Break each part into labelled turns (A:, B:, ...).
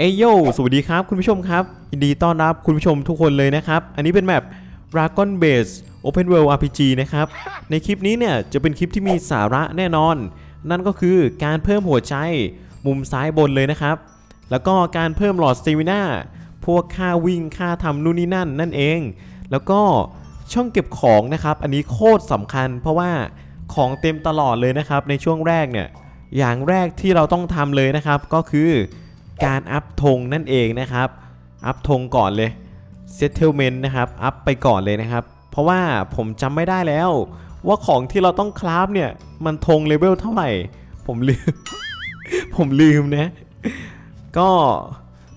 A: เอยโยสวัสดีครับคุณผู้ชมครับยินดีต้อนรับคุณผู้ชมทุกคนเลยนะครับ อันนี้เป็นแมป Dragon Base Open World RPG นะครับ ในคลิปนี้เนี่ยจะเป็นคลิปที่มีสาระแน่นอน นั่นก็คือการเพิ่มหัวใจมุมซ้ายบนเลยนะครับ แล้วก็การเพิ่มหลอดสเตมิน่าพวกค่าวิ่งค่าทำนู่นนี่นั่นนั่นเอง แล้วก็ช่องเก็บของนะครับ อันนี้โคตรสำคัญ เพราะว่าของเต็มตลอดเลยนะครับในช่วงแรกเนี่ยอย่างแรกที่เราต้องทำเลยนะครับก็คือ การอัพธงนั่นเองนะครับ อัพธงก่อนเลย settlement นะครับ อัพไปก่อนเลยนะครับ เพราะว่าผมจำไม่ได้แล้ว ว่าของที่เราต้องคราฟเนี่ย มันธงเลเวลเท่าไหร่ ผมลืม ผมลืมนะ ก็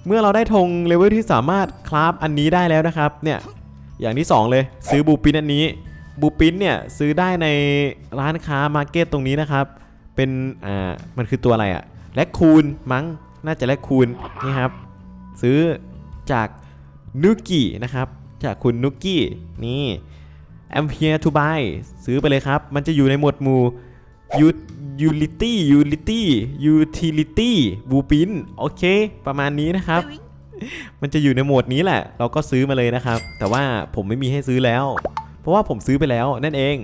A: เมื่อเราได้ธงเลเวลที่สามารถคราฟอันนี้ได้แล้วนะครับ เนี่ย อย่างที่ 2 เลย ซื้อบูปินอันนี้ บูปินเนี่ยซื้อได้ในร้านค้ามาร์เก็ตตรงนี้นะครับ เป็น อ่า มันคือตัวอะไรอะแลคคูนมั้ง น่าจะแลคคูนนี่ครับ ซื้อจากนุกินะครับ จากคุณนุกินี่ I'm here to buy ซื้อไปเลยครับ มันจะอยู่ในหมวดหมู่ U- utility utility utility บูปินโอเค ประมาณนี้นะครับ มันจะอยู่ในโหมดนี้แหละ เราก็ซื้อมาเลยนะครับ แต่ว่าผมไม่มีให้ซื้อแล้ว เพราะว่าผมซื้อไปแล้วนั่นเอง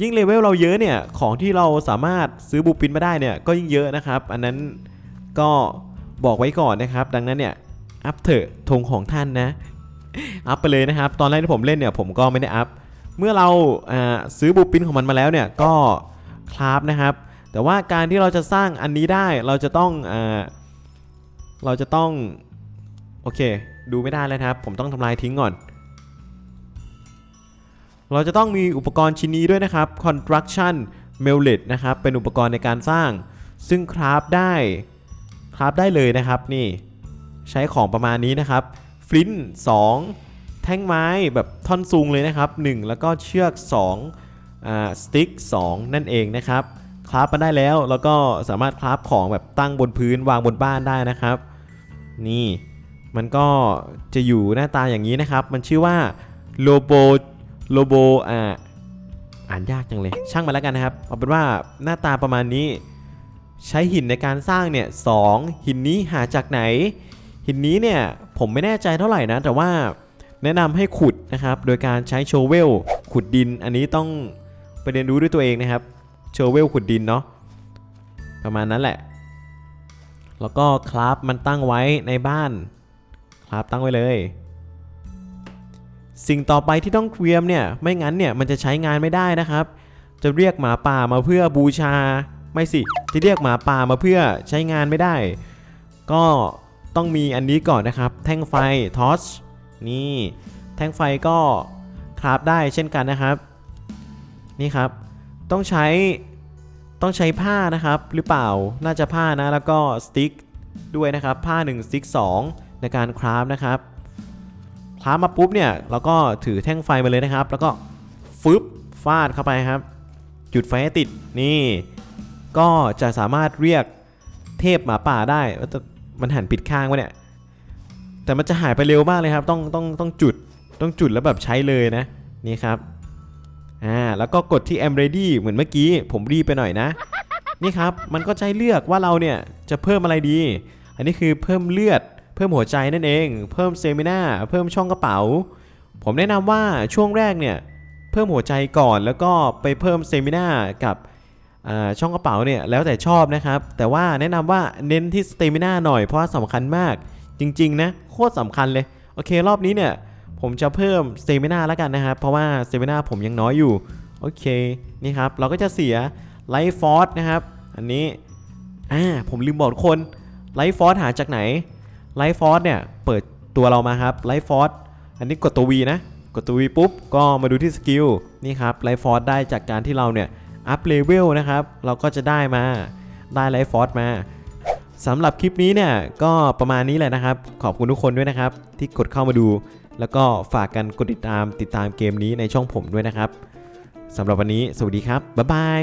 A: ยิ่งเลเวลเราเยอะเนี่ย ของที่เราสามารถซื้อบูปินมาได้เนี่ย ก็ยิ่งเยอะนะครับ อันนั้นก็ บอกไว้ก่อนนะครับ ดังนั้นเนี่ยอัพเถอะธงของท่านนะ อัพไปเลยนะครับ ตอนแรกที่ผมเล่นเนี่ยผมก็ไม่ได้อัพ เมื่อเราซื้อบูปินของมันมาแล้วเนี่ยก็คราฟนะครับ แต่ว่าการที่เราจะสร้างอันนี้ได้เราจะต้องอเราจะต้อง โอเค ดูไม่ได้แล้วครับ ผมต้องทำลายทิ้งก่อน เราจะต้องมีอุปกรณ์ชิ้นนี้ด้วยนะครับ construction m e l l e t นะครับ เป็นอุปกรณ์ในการสร้าง ซึ่งคราฟได้ คราฟได้เลยนะครับนี่ใช้ของประมาณนี้นะครับฟลินต์2แท่งไม้แบบท่อนซุงเลยนะครับ 1 แล้วก็เชือก2อ่าสติ๊ก2นั่นเองนะครับคราฟมาได้แล้วแล้วก็สามารถคราฟของแบบตั้งบนพื้นวางบนบ้านได้นะครับ นี่มันก็จะอยู่หน้าตาอย่างนี้นะครับ มันชื่อว่าโลโบโลโบอ่าอ่านยากจังเลย ช่างมาแล้วกันนะครับเอาเป็นว่าหน้าตาประมาณนี้ ใช้หินในการสร้างเนี่ยสองหินนี้หาจากไหน หินนี้เนี่ยผมไม่แน่ใจเท่าไหร่นะ แต่ว่าแนะนำให้ขุดนะครับ โดยการใช้โชเวลขุดดิน อันนี้ต้องไปเรียนรู้ด้วยตัวเองนะครับโชเวลขุดดินเนาะประมาณนั้นแหละ แล้วก็คราฟมันตั้งไว้ในบ้านครับตั้งไว้เลย สิ่งต่อไปที่ต้องเตรียมเนี่ยไม่งั้นเนี่ยมันจะใช้งานไม่ได้นะครับ จะเรียกหมาป่ามาเพื่อบูชา ไม่สิ ที่เรียกหมาป่ามาเพื่อใช้งานไม่ได้ ก็ต้องมีอันนี้ก่อนนะครับ แท่งไฟทอสนี่ แท่งไฟก็คราฟได้เช่นกันนะครับ นี่ครับ ต้องใช้ต้องใช้ผ้านะครับ หรือเปล่าน่าจะผ้านะ แล้วก็สติ๊กด้วยนะครับ ผ้า1สติ๊ก2ในการคราฟนะครับคราฟมาปุ๊บเนี่ยเราก็ถือแท่งไฟมาเลยนะครับ แล้วก็ฟึบฟาดเข้าไปครับ จุดไฟให้ติดนี่ ก็จะสามารถเรียกเทพหมาป่าได้ว่าแต่มันหันปิดข้างวะเนี่ย แต่มันจะหายไปเร็วมากเลยครับ ต้องต้องต้องจุดต้องจุดแล้วแบบใช้เลยนะ นี่ครับ อ่า แล้วก็กดที่ am ready เหมือนเมื่อกี้ ผมรีบไปหน่อยนะ นี่ครับ มันก็ใช้เลือกว่าเราเนี่ยจะเพิ่มอะไรดี อันนี้คือเพิ่มเลือด เพิ่มหัวใจนั่นเอง เพิ่มเซมินาเพิ่มช่องกระเป๋า ผมแนะนำว่าช่วงแรกเนี่ย เพิ่มหัวใจก่อนแล้วก็ไปเพิ่มเซมินากับ ช่องกระเป๋าเนี่ยแล้วแต่ชอบนะครับ แต่ว่าแนะนำว่าเน้นที่สเตมินาหน่อยเพราะว่าสำคัญมากจริงๆนะโคตรสำคัญเลย โอเครอบนี้เนี่ย ผมจะเพิ่มสเตมินาแล้วกันนะครับ เพราะว่าสเตมินาผมยังน้อยอยู่ โอเคนี่ครับ เราก็จะเสียไลฟ์ฟอร์สนะครับ อันนี้อ่าผมลืมบอกทุกคนไลฟ์ฟอร์สหาจากไหนไลฟ์ฟอร์สเนี่ยเปิดตัวเรามาครับไลฟ์ฟอร์สอันนี้กดตัว V นะกดตัว V ปุ๊บก็มาดูที่สกิลนี่ครับไลฟ์ฟอร์สได้จากการที่เราเนี่ย อัพเลเวลนะครับ เราก็จะได้มาได้ไลฟ์ฟอร์สมาสำหรับคลิปนี้เนี่ยก็ประมาณนี้แหละนะครับ ขอบคุณทุกคนด้วยนะครับ ที่กดเข้ามาดู แล้วก็ฝากกันกดติดตามติดตามเกมนี้ในช่องผมด้วยนะครับสำหรับวันนี้สวัสดีครับ บ๊ายบาย